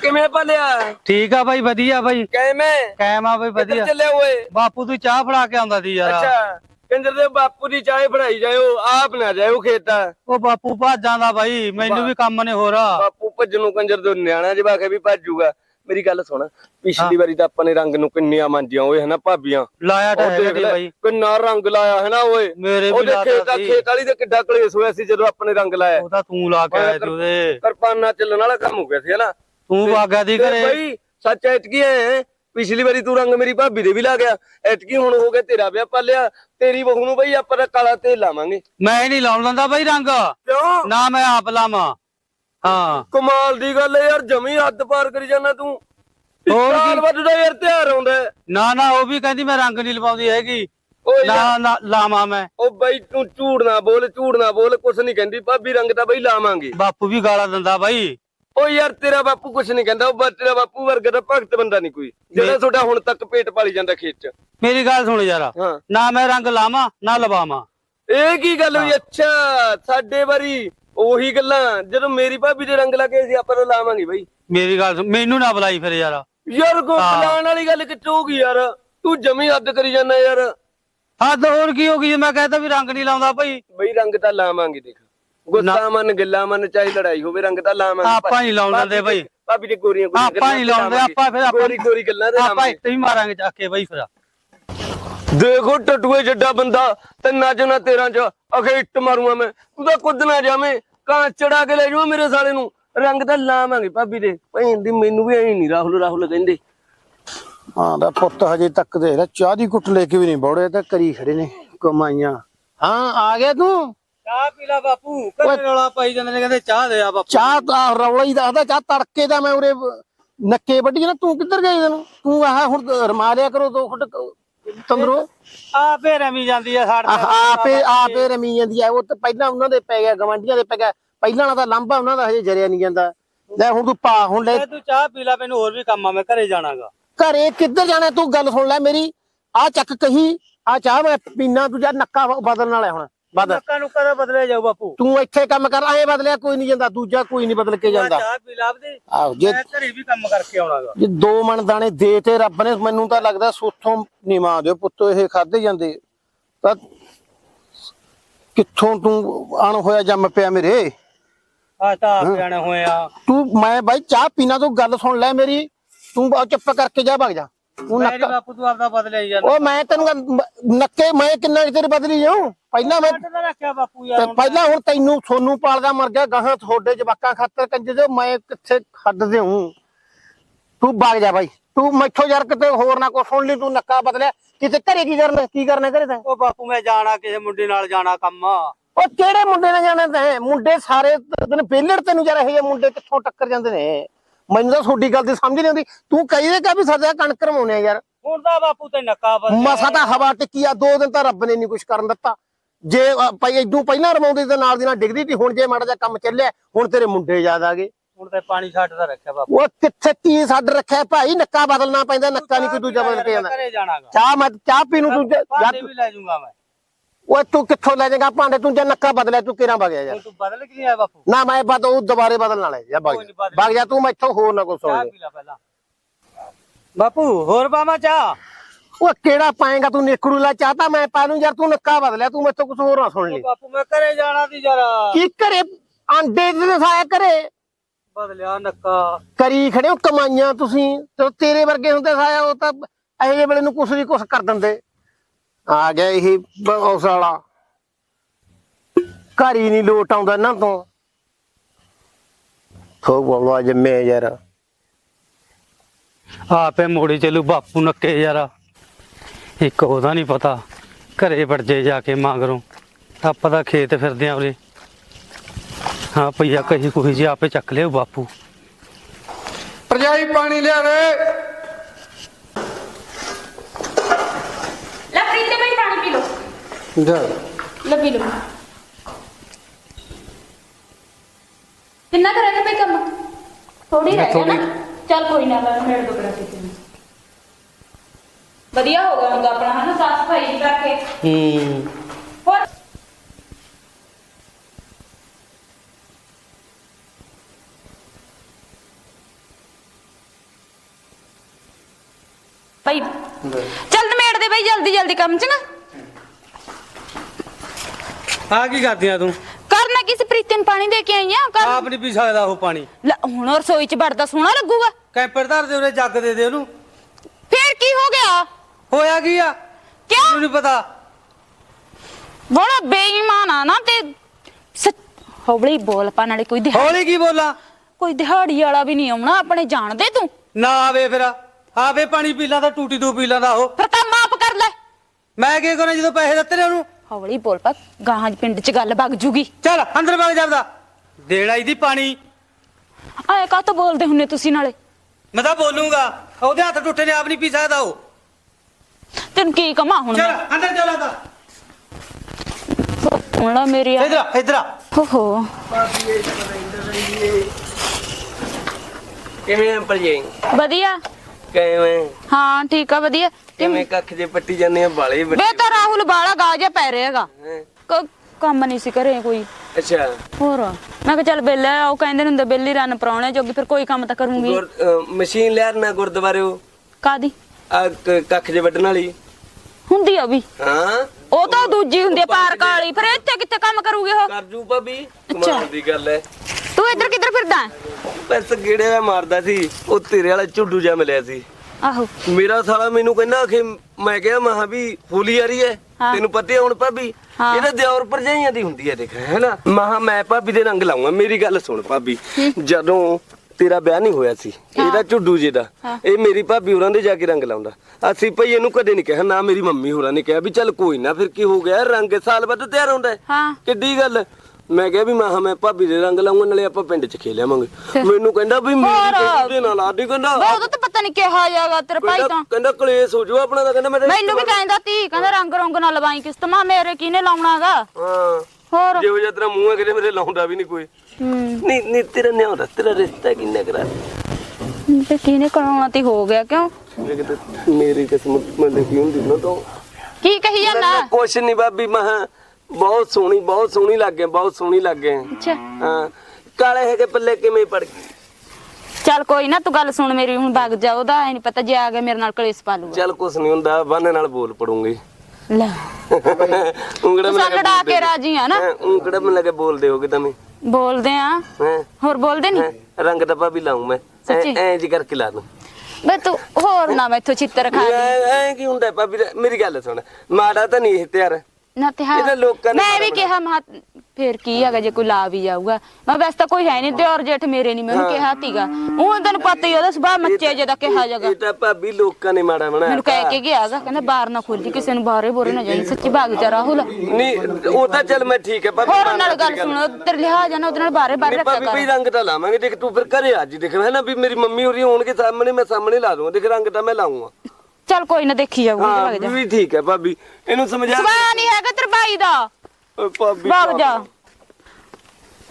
S4: ਕਿਵੇਂ ਭਲਿਆ?
S1: ਠੀਕ ਆ ਬਾਈ ਵਧੀਆ ਬਾਈ।
S4: ਕਿਵੇਂ
S1: ਕਾਇਮ ਆ ਬਾਈ ਵਧੀਆ।
S4: ਚੱਲੇ ਓਏ?
S1: ਬਾਪੂ ਤੂੰ ਚਾਹ ਫੜਾ ਕੇ ਆਉਂਦਾ ਸੀ ਯਾਰ।
S4: ਅੱਛਾ ਕੰਜਰ ਦੇ ਬਾਪੂ ਦੀ ਚਾਹ ਫੜਾਈ ਜਾਇਓ ਆਪ ਨਾ ਜਾਇਓ ਖੇਤਾਂ
S1: ਉਹ ਬਾਪੂ ਭਾਜਾਂ ਦਾ ਬਾਈ ਮੈਨੂੰ ਵੀ ਕੰਮ ਨੇ ਹੋਰ।
S4: ਬਾਪੂ ਭੱਜ ਨੂੰ ਕੰਜਰ ਦੇ ਨਿਆਣਾ ਜਵਾ ਕੇ ਵੀ ਭੱਜੂਗਾ ਮੇਰੀ ਗੱਲ ਸੁਣ ਪਿਛਲੀ ਵਾਰੀ ਤਾਂ ਆਪਾਂ ਨੇ ਰੰਗ ਨੂੰ ਕਿੰਨੀਆਂ ਮੰਜੀਆਂ ਓਏ ਹਨਾ ਭਾਬੀਆਂ।
S1: ਲਾਇਆ ਤੇ
S4: ਲੈ
S1: ਬਾਈ।
S4: ਕਿੰਨਾ ਰੰਗ ਲਾਇਆ ਹੈ ਨਾ ਓਏ।
S1: ਮੇਰੇ ਵੀ
S4: ਉਹਦੇ
S1: ਲਾਤਾ ਸੀ।
S4: ਖੇਤ ਵਾਲੀ ਦੇ ਕਿੱਡਾ ਕਲੇਸ਼ ਹੋਇਆ ਸੀ ਜਦੋਂ ਆਪਾਂ ਨੇ ਰੰਗ ਲਾਇਆ।
S1: ਉਹ ਤਾਂ ਤੂੰ ਲਾ ਕੇ ਆਇਆ ਸੀ ਉਹਦੇ।
S4: ਕਿਰਪਾਨਾ ਚੱਲਣ ਵਾਲਾ ਕੰਮ ਹੋ ਗਿਆ ਸੀ ਹਨਾ।
S1: ਤੂੰ ਵਾਗਾ ਦੀ ਘਰੇ।
S4: ਬਈ ਸੱਚ ਐਤਕੀ ਐ ਪਿਛਲੀ ਵਾਰੀ ਤੂੰ ਰੰਗ ਮੇਰੀ ਭਾਬੀ ਦੇ ਵੀ ਲਾ ਗਿਆ। ਐਤਕੀ ਹੁਣ ਹੋ ਗਿਆ ਤੇਰਾ ਵਿਆਹ ਪਾਲਿਆ ਤੇਰੀ ਬਹੂ ਨੂੰ ਬਈ ਆਪਾਂ ਤਾਂ ਕਾਲਾ ਤੇਲ ਲਾਵਾਂਗੇ।
S1: ਮੈਂ ਨਹੀਂ ਲਾਉਣ ਦਿੰਦਾ ਬਾਈ ਰੰਗ।
S4: ਕਿਉਂ?
S1: ਨਾ ਮੈਂ ਆਪ ਲਾਵਾਂ। ਹਾਂ।
S4: ਕਮਾਲ ਦੀ ਗੱਲ ਹੈ ਯਾਰ ਜਮੀ ਹੱਦ ਪਾਰ ਕਰੀ ਜਾਂਦਾ ਤੂੰ।
S1: ਹੋਰ ਕੀ?
S4: ਸਾਲ ਵੱਧਦਾ ਯਾਰ ਤਿਉਹਾਰ ਆਉਂਦਾ ਹੈ।
S1: ਨਾ ਨਾ ਉਹ ਵੀ ਕਹਿੰਦੀ ਮੈਂ ਰੰਗ ਨਹੀਂ ਲਵਾਉਂਦੀ ਹੈਗੀ।
S4: ਓਏ ਯਾਰ,
S1: ਨਾ ਨਾ ਲਾਵਾਂ ਮੈਂ।
S4: ਉਹ ਬਈ ਤੂੰ ਝੂੜ ਨਾ ਬੋਲ ਝੂੜ ਨਾ ਬੋਲ ਕੁਛ ਨਹੀਂ ਕਹਿੰਦੀ। ਭਾਬੀ ਰੰਗ ਤਾਂ ਬਈ ਲਾਵਾਂਗੇ।
S1: ਬਾਪੂ ਵੀ ਗਾਲਾਂ ਦਿੰਦਾ ਬਾਈ।
S4: ਓ ਯਾਰ ਤੇਰਾ ਬਾਪੂ ਕੁਛ ਨਹੀਂ ਕਹਿੰਦਾ। ਉਹ ਬਸ ਤੇਰਾ ਬਾਪੂ ਵਰਗਾ ਤਾਂ ਭਗਤ ਬੰਦਾ ਨਹੀਂ ਕੋਈ। ਜਿਹੜਾ ਤੁਹਾਡਾ ਹੁਣ ਤੱਕ ਪੇਟ ਪਾਲੀ ਜਾਂਦਾ ਖੇਤ 'ਚ।
S1: ਮੇਰੀ ਗੱਲ ਸੁਣ ਯਾਰ।
S4: ਹਾਂ।
S1: ਨਾ ਮੈਂ ਰੰਗ ਲਾਵਾਂ ਨਾ ਲਵਾਵਾਂ।
S4: ਇਹ ਕੀ ਗੱਲ ਹੋਈ? ਅੱਛਾ ਸਾਡੇ ਵਾਰੀ ਉਹੀ ਗੱਲਾਂ ਜਦੋਂ ਮੇਰੀ ਭਾਬੀ ਦੇ ਰੰਗ ਲਾ ਕੇ ਸੀ ਆਪਾਂ ਤਾਂ ਲਾਵਾਂਗੇ ਬਈ।
S1: ਮੇਰੀ ਗੱਲ ਸੁਣ ਮੈਨੂੰ ਨਾ ਬੁਲਾਈ ਫਿਰ ਯਾਰ।
S4: ਯਾਰ ਕੋ ਪਲਾਨ ਵਾਲੀ ਗੱਲ ਕਿੱਥੋਂ ਹੋ ਗਈ ਯਾਰ? ਤੂੰ ਜਮੀ ਹੱਦ ਕਰੀ ਜਾਂਦਾ ਯਾਰ।
S1: ਹੱਦ ਹੋਰ ਕੀ ਹੋ ਗਈ ਜੇ ਮੈਂ ਕਹਿੰਦਾ ਵੀ ਰੰਗ ਨਹੀਂ ਲਾਉਂਦਾ ਭਾਈ।
S4: ਬਈ ਰੰਗ ਤਾਂ ਲਾਵਾਂਗੇ ਦੇਖ। ਗੁੱਸਾ ਮਨ ਗਿੱਲਾ ਮਨ ਚਾਹੇ ਲੜਾਈ ਹੋਵੇ ਰੰਗ ਤਾਂ ਲਾਵਾਂਗੇ।
S1: ਆਪਾਂ ਨਹੀਂ ਲਾਉਣ ਦਿੰਦੇ ਬਈ
S4: ਭਾਬੀ ਦੇ ਗੋਰੀਆਂ ਗੋਰੀਆਂ
S1: ਆਪਾਂ ਨਹੀਂ ਲਾਉਂਦੇ ਆਪਾਂ ਫਿਰ ਆਪਾਂ
S4: ਗੋਰੀ ਗੋਰੀ ਗੱਲਾਂ ਤੇ
S1: ਆਪਾਂ
S4: ਲਾਵਾਂਗੇ।
S1: ਇੱਥੇ ਹੀ ਮਾਰਾਂਗੇ ਜਾ ਕੇ ਬਈ ਫਿਰ।
S4: ਦੇਖੋ ਟਟੂਏ ਜੱਡਾ ਬੰਦਾ ਤੇ ਨੱਜ ਨਾ ਤੇਰਾਂ ਚ ਅਖੇ ਇੱਟ ਮਾਰੂਗਾ ਮੈਂ। ਤੂੰ ਤਾਂ ਕੁੱਦ ਨਾ ਜਾਵੇਂ ਕਾਂ ਚੜਾ ਕੇ ਲੈ ਜਾਓ ਮੇਰੇ ਸਾਲੇ ਨੂੰ। ਰੰਗ ਤਾਂ ਲਾਵਾਂਗੇ ਭਾਬੀ ਦੇ। ਭੈਣ ਦੀ ਮੈਨੂੰ ਵੀ ਐ ਨਹੀਂ ਰਾਹੁਲ ਰਾਹੁਲ ਕਹਿੰਦੇ।
S3: ਹਾਂ ਦਾ ਪੁੱਤ ਹਜੇ ਤੱਕ ਦੇ ਰਿਹਾ ਚਾਹ ਦੀ ਕੁੱਟ ਲੈ ਕੇ ਵੀ ਨਹੀਂ ਬੌੜੇ ਤਾਂ ਕਰੀ ਖੜੇ ਨੇ ਕਮਾਈਆਂ। ਹਾਂ ਆ ਗਿਆ ਤੂੰ?
S1: ਚਾਹ ਪੀ ਲੈ ਬਾਪੂ ਘਰੇ ਰੌਲਾ ਪਾਈ ਜਾਂਦੇ ਨੇ ਕਹਿੰਦੇ ਚਾਹ ਦੇ ਆ ਬਾਪੂ।
S3: ਚਾਹ ਤਾਂ ਰੌਲਾ ਹੀ ਦੱਸਦਾ ਚਾਹ ਤੜਕੇ ਦਾ ਮੈਂ ਉਰੇ ਨੱਕੇ ਵੱਢੀ ਨਾ ਤੂੰ ਕਿੱਧਰ ਗਈ ਤੈਨੂੰ? ਤੂੰ ਆਹ ਹੁਣ ਰਮਾ ਲਿਆ ਕਰੋ ਦੋ ਫੁੱਟ ਤੰਦਰੋ
S1: ਆ ਫੇਰ ਐਵੇਂ ਜਾਂਦੀ ਆ ਸਾਡਾ
S3: ਆਪੇ ਆਪੇ ਰਮੀ ਜਾਂਦੀ ਆ। ਉਹ ਤਾਂ ਪਹਿਲਾਂ ਉਹਨਾਂ ਦੇ ਪੈ ਗਿਆ ਗਵਾਂਢੀਆਂ ਦੇ ਪੈ ਗਿਆ। ਪਹਿਲਾਂ ਵਾਲਾ ਤਾਂ ਲਾਂਭਾ ਉਹਨਾਂ ਦਾ ਹਜੇ ਜਰਿਆ ਨਹੀਂ ਜਾਂਦਾ। ਲੈ ਹੁਣ ਤੂੰ ਪਾ ਹੁਣ ਲੈ।
S1: ਤੂੰ ਚਾਹ ਪੀ ਲੈ ਮੈਨੂੰ ਹੋਰ ਵੀ ਕੰਮ ਆ ਮੈਂ ਘਰੇ ਜਾਣਾਗਾ।
S3: ਘਰੇ ਕਿੱਧਰ ਜਾਣਾ ਤੂੰ? ਗੱਲ ਸੁਣ ਲੈ ਮੇਰੀ। ਆ ਚੱਕ ਕਹੀ ਆ ਚਾਹ ਮੈਂ ਪੀਣਾ ਤੂੰ ਜਾ ਨੱਕਾ ਬਦਲਣ ਵਾਲਾ ਹੁਣ। ਬਦਲ।
S1: ਨੱਕਾ ਨੂੰ ਕਦਾ ਬਦਲਿਆ ਜਾਊ ਬਾਪੂ।
S3: ਤੂੰ ਇੱਥੇ ਕੰਮ ਕਰ ਐ ਬਦਲਿਆ ਕੋਈ ਨਹੀਂ ਜਾਂਦਾ ਦੂਜਾ ਕੋਈ ਨਹੀਂ ਬਦਲ ਕੇ ਜਾਂਦਾ।
S1: ਚਾਹ ਪੀ ਲਾ ਆਪਦੀ
S3: ਆਹੋ ਜੇ
S1: ਮੈਂ ਘਰੇ ਵੀ ਕੰਮ ਕਰਕੇ ਆਉਣਾਗਾ।
S3: ਜੇ ਦੋ ਮਣ ਦਾਣੇ ਦੇ ਤੇ ਰੱਬ ਨੇ ਮੈਨੂੰ ਤਾਂ ਲੱਗਦਾ ਸੋਥੋਂ ਨਹੀਂ ਮਾਂ ਦਿਓ ਪੁੱਤੋ ਇਹ ਖਾਦੇ ਜਾਂਦੇ। ਤਾਂ ਕਿੱਥੋਂ ਤੂੰ ਅਣ ਹੋਇਆ ਜੰਮ ਪਿਆ ਮੇਰੇ?
S1: ਆ ਤਾਂ
S3: ਮੈਂ ਬਾਈ ਚਾਹ ਪੀਣਾ ਤੂੰ ਗੱਲ ਸੁਣ ਲੈ ਮੇਰੀ। ਤੂੰ ਚੁੱਪ ਕਰਕੇ ਜਾ ਭਗ ਜਾ। ਤੂੰ
S1: ਮੈਂ
S3: ਨੱਕਾ
S1: ਬਾਪੂ ਤੂੰ ਆਪਦਾ ਬਦਲਿਆ ਹੀ ਜਾਂਦਾ।
S3: ਉਹ ਮੈਂ ਤੈਨੂੰ ਕਹਿੰਦਾ, ਨੱਕੇ ਮੈਂ ਕਿੰਨਾ ਕੁ ਤੇਰੇ ਬਦਲੀ ਜਾਉ ਪਹਿਲਾਂ ਮੈਂ
S1: ਕੱਢ ਤਾਂ ਰੱਖਿਆ ਬਾਪੂ ਯਾਰ
S3: ਤੇ
S1: ਹੁਣ
S3: ਪਹਿਲਾਂ ਹੁਣ ਤੈਨੂੰ ਸੋਨੂੰ ਪਾਲਦਾ ਮਰ ਗਿਆ ਗਾਹਾਂ ਤੁਹਾਡੇ ਜਵਾਕਾਂ ਖਾਤਰ ਕੰਜੇ ਜੋ ਮੈਂ ਕਿੱਥੇ ਖੱਡ ਦੇਉਂ ਤੂੰ ਵਗ ਜਾ ਬਾਈ। ਤੂੰ ਮੈਥੋਂ ਯਾਰ ਕਿਤੇ ਹੋਰ ਨਾ ਕੋ ਸੁਣ ਲਈ ਤੂੰ ਨੱਕਾ ਬਦਲਿਆ। ਕਿਤੇ ਘਰੇ ਕੀ ਕਰਨਾ ਕੀ ਕਰਨਾ ਘਰੇ ਤੈਂ?
S1: ਉਹ ਬਾਪੂ ਮੈਂ ਜਾਣਾ ਕਿਸੇ ਮੁੰਡੇ ਨਾਲ ਜਾਣਾ ਕੰਮ।
S3: ਉਹ ਕਿਹੜੇ ਮੁੰਡੇ ਨੇ ਜਾਣਾ ਤੈਂ? ਮੁੰਡੇ ਸਾਰੇ ਤੈਨੂੰ ਪਹਿਲੜ ਤੈਨੂੰ ਯਾਰ ਇਹ ਜਿਹੇ ਮੁੰਡੇ ਕਿੱਥੋਂ ਟੱਕਰ ਜਾਂਦੇ ਨੇ? ਮੈਨੂੰ ਤਾਂ ਤੁਹਾਡੀ ਗੱਲ ਦੀ ਸਮਝ ਨਹੀਂ ਆਉਂਦੀ। ਤੂੰ ਕਹੀ ਦੇ ਕਾ ਵੀ ਸਦਾ ਕਣਕ ਰਮਾਉਣੇ ਆ ਯਾਰ।
S1: ਹੁਣ ਤਾਂ ਬਾਪੂ ਤੇ ਨੱਕਾ ਬਦਲਿਆ
S3: ਮਸਾ ਤਾਂ ਹਵਾ ਟਿੱਕੀ ਆ ਦੋ ਦਿਨ ਤਾਂ ਰੱਬ ਨੇ ਨਹੀਂ ਕੁਝ ਕਰਨ ਦਿੱਤਾ। ਜੇ ਭਾਈ ਇਦੋਂ ਪਹਿਲਾਂ ਰਮਾਉਂਦੀ ਤੇ ਨਾਲ ਦੀ ਨਾਲ ਡਿੱਗਦੀ ਸੀ ਹੁਣ ਜੇ ਮਾੜਾ ਜਿਹਾ ਕੰਮ ਚੱਲਿਆ ਹੁਣ ਤੇਰੇ ਮੁੰਡੇ ਯਾਦ ਆ ਗਏ।
S1: ਹੁਣ ਤੇ ਪਾਣੀ ਛੱਡ ਦਾ ਰੱਖਿਆ ਬਾਪੂ।
S3: ਉਹ ਕਿੱਥੇ ਕੀ ਛੱਡ ਰੱਖਿਆ ਭਾਈ? ਨੱਕਾ ਬਦਲਣਾ ਪੈਂਦਾ ਨੱਕਾ ਨਹੀਂ ਕੋਈ ਦੂਜਾ ਬਦਲ ਕੇ
S1: ਜਾਣਾਗਾ
S3: ਚਾਹ ਮੈਂ ਚਾਹ ਪੀ ਨੂੰ ਤੂੰ ਜਾ-
S1: ਵੀ ਲੈ ਜਾਊਂਗਾ ਮੈਂ।
S3: ਓਏ ਤੂੰ ਕਿੱਥੋਂ ਲੈ ਜਾਏਗਾ ਭਾਂਡੇ? ਤੂੰ ਜੇ ਨੱਕਾ ਬਦਲਿਆ ਤੂੰ ਵਗਿਆ ਯਾਰ?
S1: ਹੁਣ ਤੂੰ ਬਦਲ ਕਿ ਨਹੀਂ ਆਇਆ ਬਾਪੂ?
S3: ਨਾ ਮੈਂ ਬਦ ਉਹ ਦੁਬਾਰੇ ਬਦਲਣ ਵਾਲੇ ਜਾ
S1: ਕੋਈ
S3: ਵਗ
S1: ਨੀ,
S3: ਜਾ
S1: ਬਦਲ।
S3: ਵਗ ਜਾ ਤੂੰ ਮੈਥੋਂ ਹੋਰ ਨਾ ਕੁਛ ਸੁਣ
S1: ਚਾਹ
S3: ਲੈ
S1: ਪੀ ਲੈ ਪਹਿਲਾਂ। ਬਾਪੂ ਹੋਰ ਪਾਵਾਂ ਚਾਹ?
S3: ਉਹ ਕਿਹੜਾ ਪਾਏਗਾ ਤੂੰ ਨੇਕੜੂ ਲਾ ਚਾਹਤਾ ਮੈਂ ਪਾ ਲੂੰ ਯਾਰ ਤੂੰ ਨੱਕਾ ਬਦਲਿਆ ਤੂੰ ਮੈਥੋਂ ਕੁਛ ਹੋਰ ਨਾ ਸੁਣ ਲਈ।
S1: ਬਾਪੂ ਮੈਂ ਘਰੇ ਜਾਣਾ ਸੀ ਜਰਾ
S3: ਕੀ ਕਰੇ ਆਂਡੇ ਦੇ ਸਾਇਆ ਕਰੇ
S1: ਬਦਲਿਆ ਨੱਕਾ।
S3: ਕਰੀ ਖੜੇ ਹੋ ਕਮਾਈਆਂ ਤੁਸੀਂ। ਤੇ ਤੇਰੇ ਵਰਗੇ ਹੁੰਦੇ ਸਾਇਆ ਉਹ ਤਾਂ ਇਹੋ ਜਿਹੇ ਵੇਲੇ ਨੂੰ ਕੁਛ ਵੀ ਕੁਛ ਕਰ ਦਿੰਦੇ। ਆ ਗਿਆ ਇਹ ਬ- ਉਸ ਵਾਲਾ। ਘਰ ਹੀ ਨਹੀਂ ਲੋਟ ਆਉਂਦਾ ਇਹਨਾਂ ਤੋਂ। ਥੋ ਬੋਲਵਾ ਜੰਮੇ ਯਾਰ।
S1: ਆਪੇ ਮੋੜੀ ਚੱਲੂ ਬਾਪੂ ਨੱਕੇ ਯਾਰ। ਇੱਕ ਉਹਦਾ ਨਹੀਂ ਪਤਾ ਘਰੇ ਵੜਜੇ ਜਾ ਕੇ ਮੰਗਰੋਂ। ਆਪਾਂ ਤਾਂ ਖੇਤ ਫਿਰਦੇ ਆਂ ਉਰੇ। ਹਾਂ ਪਈਆ ਕਹੀ ਕੋਈ ਜੀ ਆਪੇ ਚੱਕ ਲਿਓ ਬਾਪੂ।
S5: ਪਰਜਾਈ ਪਾਣੀ ਲਿਆਵੇ
S2: ਲੈ ਪ੍ਰੀਤੇ ਬਈ ਪਾਣੀ ਪੀ
S5: ਜਾ।
S2: ਲੈ ਪੀ ਲਓ। ਕਿੰਨਾ ਕਰਾਂਗੇ ਬਈ ਕੰਮ? ਥੋੜੀ ਰਹਿ ਗਿਆ ਨਾ। ਚੱਲ ਕੋਈ ਨਾ ਮੈਂ ਦੋ ਕਰਾ ਕੇ ਵਧੀਆ ਹੋ ਗਿਆ ਹੁੰਦਾ ਆਪਣਾ ਹਨਾ? ਸਾਫ਼ ਸਫ਼ਾਈ ਜੀ ਕਰਕੇ
S5: ਹੂੰ।
S2: ਹੋਰ? ਭਾਈ ਚੱਲ ਨਮੇੜ ਦੇ ਬਈ ਜਲਦੀ ਜਲਦੀ ਕੰਮ ਚ ਨਾ।
S1: ਆ ਕੀ ਕਰਦੀਆਂ ਤੂੰ?
S2: ਕਰਨਾ ਕਿਸ ਪ੍ਰੀਤੀ ਨੂੰ ਪਾਣੀ ਦੇ ਕੇ ਆਈ ਆ ਕਰ
S1: ਆਪ ਨਹੀਂ ਪੀ ਸਕਦਾ ਉਹ ਪਾਣੀ।
S2: ਲੈ, ਹੁਣ ਰਸੋਈ ਚ ਵੜਦਾ ਸੋਹਣਾ ਲੱਗੂਗਾ।
S1: ਕੈਂਪਰ ਧਰ ਦੇ ਉਰੇ ਜੱਗ ਦੇ ਦੇ ਉਹਨੂੰ।
S2: ਫੇਰ ਕੀ ਹੋ ਗਿਆ?
S1: ਹੋਇਆ ਕੀ ਆ?
S2: ਕਿਉਂ
S1: ਮੈਨੂੰ ਨਹੀਂ ਪਤਾ।
S2: ਬੜਾ ਬੇਈਮਾਨ ਆ ਨਾ ਤੇ ਸੱਚ- ਹੌਲੀ ਬੋਲ ਪਾ ਨਾਲੇ ਕੋਈ ਦਿਹਾ-
S1: ਹੌਲੀ ਕੀ ਬੋਲਾਂ?
S2: ਕੋਈ ਦਿਹਾੜੀ ਵਾਲਾ ਵੀ ਨਹੀਂ ਆਉਣਾ ਆਪਣੇ ਜਾਣਦੇ ਤੂੰ?
S1: ਨਾ ਆਵੇ ਫਿਰ। ਆਵੇ ਪਾਣੀ ਪੀ ਲਾਂ ਤਾਂ ਟੂਟੀ ਤੂੰ ਪੀ ਲਾਂਦਾ ਉਹ।
S2: ਫਿਰ ਤਾਂ ਮਾਫ ਕਰ ਲੈ।
S1: ਮੈਂ ਕੀ ਕਰਾਂ ਜਦੋਂ ਪੈਸੇ ਦਿੱਤੇ ਨੇ ਉਹਨੂੰ?
S2: ਹੌਲੀ ਬੋਲ ਪਾ ਗਾਹਾਂ ਪਿੰਡ ਚ ਗੱਲ ਵਗ ਜੂਗੀ।
S1: ਚੱਲ ਅੰਦਰ ਵਗ ਜਾਂਦਾ ਦੇਣਾ ਇਹਦੀ ਪਾਣੀ।
S2: ਆਏ ਕਾ ਬੋਲਦੇ ਹੁੰਨੇ ਤੁਸੀਂ ਨਾਲੇ?
S1: ਮੈਂ ਤਾਂ ਬੋਲੂੰਗਾ। ਉਹਦੇ ਹੱਥ ਟੁੱਟੇ ਨੇ ਆਪ ਨਹੀਂ ਪੀ ਸਕਦਾ ਉਹ।
S2: ਤੈਨੂੰ ਕੀ ਕਮਾ ਹੁਣ
S1: ਚੱਲ ਅੰਦਰ ਚੱਲ ਆਦਾ
S2: ਹੁਣ ਮੇਰੀ
S1: ਇਧਰ ਆ ਇਧਰ ਆ।
S2: ਓਹੋ।
S4: ਕਿਵੇਂ ਪਰਜਾਈ
S2: ਵਧੀਆ।
S4: ਕਿਵੇਂ?
S2: ਹਾਂ ਠੀਕ ਆ ਵਧੀਆ।
S4: ਕਿਵੇਂ ਕੱਖ ਜੇ ਪੱਟੀ ਜਾਂਦੇ ਆ ਬਾਲੇ
S2: ਬੇ ਤਾਂ ਰਾਹੁਲ ਬਾਲਾ ਗਾਜੇ ਪੈ ਰਿਹਾਗਾ ਕੰਮ ਨਹੀਂ ਸੀ ਕਰੇ ਕੋਈ।
S4: ਅੱਛਾ।
S2: ਹੋਰ ਮੈਂ ਕਿਹਾ ਚੱਲ ਬੇਲੇ ਉਹ ਕਹਿੰਦੇ ਨੇ ਹੁੰਦੇ ਬੇਲੀ ਰਨ ਪਰਾਉਣੇ ਜੋਗੀ ਫਿਰ ਕੋਈ ਕੰਮ ਤਾਂ ਕਰੂੰਗੀ।
S4: ਗੁਰ ਅਹ ਮਸ਼ੀਨ ਲਿਆਰ ਨਾ ਗੁਰਦੁਆਰੇ ਉਹ?
S2: ਕਾਦੀ
S4: ਆ ਕ- ਕੱਖ ਜੇ ਵੱਢਣ ਵਾਲੀ?
S2: ਹੁੰਦੀ ਆ ਵੀ।
S4: ਹਾਂ।
S2: ਉਹ ਤਾਂ ਦੂਜੀ ਹੁੰਦੀ ਆ ਪਾਰਕ ਵਾਲੀ। ਫਿਰ ਇੱਥੇ ਕਿੱਥੇ ਕੰਮ ਕਰੂਗੇ ਉਹ?
S4: ਕਰ ਜੂ ਭਾਬੀ ਕਮਾਲ ਦੀ ਗੱਲ ਹੈ
S2: ਤੂੰ ਇੱਧਰ ਕਿੱਧਰ ਫਿਰਦਾ? ਹੈ?
S4: ਪੈਸ ਗੇੜੇ ਮੈਂ ਮਾਰਦਾ ਸੀ ਉਹ ਤੇਰੇ ਵਾਲਾ ਝੁੱਡੂ ਜਿਹਾ ਮਿਲਿਆ ਸੀ।
S2: ਆਹੋ।
S4: ਮੇਰਾ ਸਾਲਾ ਮੈਨੂੰ ਕਹਿੰਦਾ ਕਿ ਮੈਂ ਕਿਹਾ ਮਹਾ ਵੀ ਫੂਲੀ ਆ ਰਹੀ ਹਾਂ। ਤੈਨੂੰ ਪਤਾ ਹੀ ਆ ਹੁਣ ਭਾਬੀ
S2: ਹਾਂ।
S4: ਇਹਦਾ ਦਿਓਰ ਭਰਜਾਈਆਂ ਦੀ ਹੁੰਦੀ ਹੈ ਦੇਖ ਹੈਨਾ? ਮਹਾ ਮੈਂ ਭਾਬੀ ਦੇ ਰੰਗ ਲਾਉਂਗਾ ਮੇਰੀ ਗੱਲ ਸੁਣ ਭਾਬੀ ਜਦੋਂ ਤੇਰਾ ਵਿਆਹ ਨਹੀਂ ਹੋਇਆ ਸੀ ਇਹਦਾ ਝੁੱਡੂ ਜੇ ਦਾ ਇਹ ਮੇਰੀ ਭਾਬੀ ਹੋਰਾਂ ਦੇ ਜਾ ਕੇ ਰੰਗ ਲਾਉਂਦਾ। ਅਸੀਂ ਭਈ ਇਹਨੂੰ ਕਦੇ ਨਹੀਂ ਕਿਹਾ ਨਾ ਮੇਰੀ ਮੰਮੀ ਹੋਰਾਂ ਨੇ ਕਿਹਾ ਵੀ ਚੱਲ ਕੋਈ ਨਾ ਫਿਰ ਕੀ ਹੋ ਗਿਆ? ਰੰਗ ਸਾਲ ਬਾਅਦ ਤਿਆਰ ਹੁੰਦਾ ਹੈ।
S2: ਹਾਂ।
S4: ਕਿੱਡੀ ਗੱਲ। ਮੈਂ ਕਿਹਾ ਵੀ ਮੈਂ ਹਾਂ ਮੈਂ ਭਾਬੀ ਦੇ ਰੰਗ ਲਾਉਂਗਾ ਨਾਲੇ ਆਪਾਂ ਪਿੰਡ 'ਚ ਖੇਲਿਆਵਾਂਗੇ ਮੈਨੂੰ ਕਹਿੰਦਾ ਵੀ ਮੇਰੀ
S2: ਹੋਰ।
S4: ਦੇ ਨਾਲ ਆਡੀ ਕਹਿੰਦਾ
S2: ਬਾ ਉਹਦਾ ਤਾਂ ਪਤਾ ਨਹੀਂ ਕਿਹਾ ਜਾਗਾ ਤੇਰੇ ਭਾਈ
S4: ਕਹਿੰਦਾ
S2: ਤਾਂ।
S4: ਕਹਿੰਦਾ ਕਲੇਸ਼ ਹੋ ਜਾਊ ਆਪਣਾ ਤਾਂ ਕਹਿੰਦਾ ਮੈਂ ਤਾਂ
S2: ਮੈਨੂੰ ਵੀ ਕਹਿੰਦਾ ਤੀ ਕਹਿੰਦਾ ਰੰਗ ਰੰਗ ਨਾ ਲਵਾਈ ਕਿਸ ਤਮਾ ਮੇਰੇ ਕਿਹਨੇ ਲਾਉਣਾਗਾ?
S4: ਹਾਂ।
S2: ਹੋਰ।
S4: ਜਿਹੋ ਜਿਹਾ ਤੇਰਾ ਮੂੰਹ ਹੈ ਕਿਤੇ ਮੇਰੇ ਲਾਉਂਦਾ ਵੀ ਨਹੀਂ ਕੋਈ।
S2: ਹੂੰ।
S4: ਨਹੀਂ ਨਹੀਂ ਤੇਰਾ ਨਿਆਂ ਦਾ ਤੇਰਾ ਰਿਸ਼ਤਾ ਕਿੰਨਾ ਕਰਾ
S2: ਤੇ ਕਿਹਨੇ ਕਰਾਉਣਾ ਤੇ ਹੋ ਗਿਆ ਕਿਉਂ?
S4: ਕਿਤੇ ਮੇਰੀ ਕਿਸਮਤ ਮੈਂ ਲਿਖੀ ਹੁੰਦੀ ਨਾ ਤਾਂ?
S2: ਕੀ ਕਹੀ ਜਾਂਦਾ?
S4: ਕੁਛ ਨਹੀਂ ਬਾਬੀ ਮਹਾ ਬਹੁਤ ਸੋਹਣੀ ਬਹੁਤ ਸੋਹਣੀ ਲੱਗ ਗਏ ਬਹੁਤ ਸੋਹਣੀ ਲੱਗ ਗਏ।
S2: ਅੱਛਾ।
S4: ਹਾਂ। ਕਾਲੇ ਹੈਗੇ ਪੱਲੇ ਕਿਵੇਂ ਪੜ ਗਈ
S2: ਚੱਲ ਕੋਈ ਨਾ ਤੂੰ ਗੱਲ ਸੁਣ ਮੇਰੀ ਹੁਣ ਭੱਗ ਜਾ ਉਹਦਾ ਐ ਨਹੀਂ ਪਤਾ ਜੇ ਆ ਗਿਆ ਮੇਰੇ ਨਾਲ ਕਲੇਸ਼ ਪਾ ਲੂਗਾ।
S4: ਚੱਲ ਕੁਛ ਨਹੀਂ ਹੁੰਦਾ ਬਾਨੇ ਨਾਲ ਬੋਲ ਪੜੂੰਗੀ।
S2: ਲੈ।
S4: ਉਂਗੜਾ
S2: ਤੂੰ ਸਾਨੂੰ ਲੜਾ ਕੇ ਰਾਜੀ ਆ ਨਾ।
S4: ਉਂਗੜਾ ਮੈਂ ਲਗੇ ਬੋਲਦੇ ਹੋਗੇ તમે
S2: ਬੋਲਦੇ ਆ।
S4: ਹੈਂ।
S2: ਹੋਰ ਬੋਲਦੇ ਨਹੀਂ
S4: ਹੈਂ? ਰੰਗ ਤਾਂ ਭਾਬੀ ਲਾਉਂ ਮੈਂ।
S2: ਸੱਚੀ?
S4: ਐ ਐਂ ਜੀ ਕਰਕੇ ਲਾ ਦੂੰ।
S2: ਬੇ ਤੂੰ ਹੋਰ ਨਾ ਮੈਥੋਂ ਚਿੱਤਰ ਖਾ ਲਈ।
S4: ਐ ਐ ਕੀ ਹੁੰਦਾ ਭਾਬੀ ਦਾ- ਮੇਰੀ ਗੱਲ ਸੁਣ। ਮਾੜਾ ਤਾਂ ਨਹੀਂ ਇਹ ਤਿਆਰ।
S2: ਨਾ ਤੇ ਹਾਂ
S4: ਇਹਦਾ ਲੋਕਾਂ ਨੇ
S2: ਮੈਂ ਵੀ ਕਿਹਾ ਮਾ ਫੇਰ ਕੀ ਹੈਗਾ ਜੇ ਕੋਈ ਲਾ ਵੀ ਜਾਊਗਾ। ਮੈਂ ਵੈਸੇ ਤਾਂ ਕੋਈ ਹੈ ਨਹੀਂ ਦਿਓਰ ਜੇਠ ਮੇਰੇ ਨਹੀਂ ਮੈਨੂੰ ਕਿਹਾ ਤੀਗਾ ਉਹ ਤੈਨੂੰ ਪਤਾ ਹੀ ਉਹਦਾ ਸੁਭਾਅ ਮੱਚੇ ਜੇ ਦਾ ਕਿਹਾ ਜਾਗਾ
S4: ਇਹ ਤਾਂ ਭਾਬੀ ਲੋਕਾਂ ਨੇ ਮਾੜਾ ਬਣਾਇਆ
S2: ਮੈਨੂੰ ਕਹਿ ਕੇ ਗਿਆਗਾ ਕਹਿੰਦਾ ਬਾਹਰ ਨਾ ਖੋਲੀ ਕਿਸੇ ਨੂੰ ਬਾਹਰੇ ਬੋਰੇ ਨਾ ਜਾਈ ਸੱਚੀ ਭਾਗ ਜਾ ਰਾਹੁਲ।
S4: ਨਹੀਂ ਉਹ ਤਾਂ ਚੱਲ ਮੈਂ ਠੀਕ ਹੈ ਭਾਬੀ
S2: ਹੋਰ ਨਾਲ ਗੱਲ ਸੁਣ ਤੇਰੇ ਲਿਹਾਜ਼ ਆ ਨਾ ਉਹਦੇ ਨਾਲ ਬਾਹਰੇ ਬਾਹਰੇ ਰੱਖਿਆ
S4: ਭਾਬੀ ਵੀ ਰੰਗ ਤਾਂ ਲਾਵਾਂਗੇ ਦੇਖ ਤੂੰ ਫਿਰ ਘਰੇ ਅੱਜ ਦੇਖ ਹੈ ਨਾ ਵੀ ਮੇਰੀ ਮੰਮੀ ਹੋਰੀ ਹੋਣਗੇ ਸਾਹਮਣੇ ਮੈਂ ਸਾਹਮਣੇ ਲਾ ਦੂੰਗਾ ਦੇਖ ਰੰਗ ਤਾਂ ਮੈਂ ਲਾਉਂਗਾ।
S2: ਚੱਲ ਕੋਈ ਨਾ ਦੇਖੀ ਜਾਊਗਾ
S4: ਹਾਂ
S2: ਜਾ।
S4: ਵੀ ਠੀਕ ਹੈ ਭਾਬੀ ਇਹਨੂੰ ਸਮਝਾ
S2: ਸੁਭਾਅ ਨਹੀਂ ਹੈਗਾ ਤੇਰੇ ਭਾਈ ਦਾ।
S4: ਓਏ ਭਾਬੀ
S2: ਭਾਗ ਜਾ।